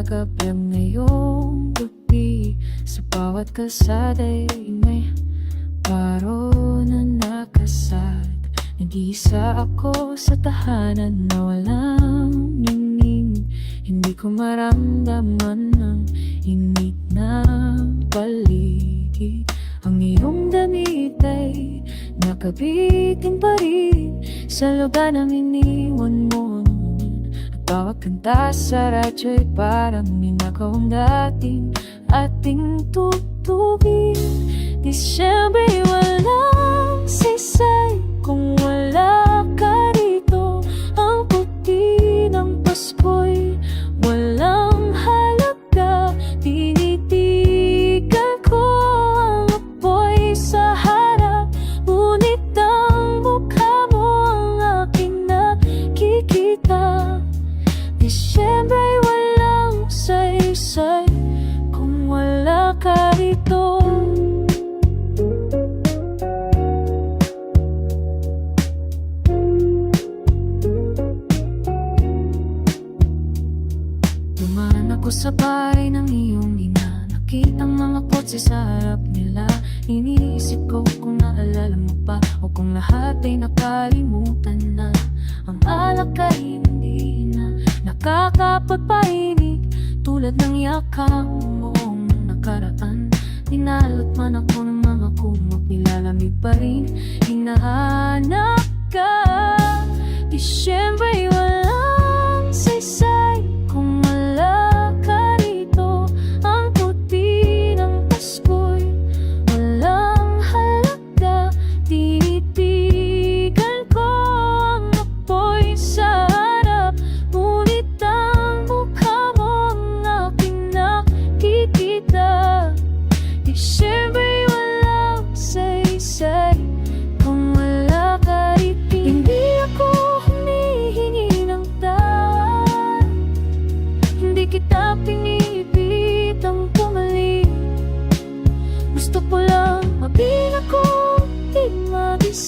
yakap lang ngayong gabi Sa bawat kalsada'y may paro na nakasad Nag-iisa ako sa tahanan na walang ningning Hindi ko maramdaman ang init ng paligid. Ang iyong damit ay nakabitin pa rin Sa lugar na iniwan mo noon At bawat kanta sa radyo'y parang ninakaw ang dating ating tutugin. Disyembre Disyembre walang saysay kung wala ka rito Dumaan ako sa bahay ng iyong ina Nakitang mga kotse sa harap Iniisip ko kung naalala mo pa O kung lahat ay nakalimutan na. Ang Nakakapagpahinig Tulad ng yakap mo noong nakaraan. Dinalot man ako ng mga kumot Nilalamig pa rin. Hinahanap ka Disyembre wala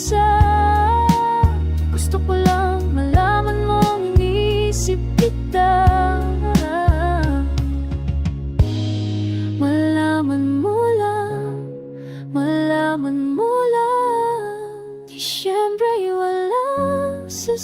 isa. Gusto ko lang malaman mong inisip kita. Malaman mo lang, malaman mo lang. Di siyempre wala sa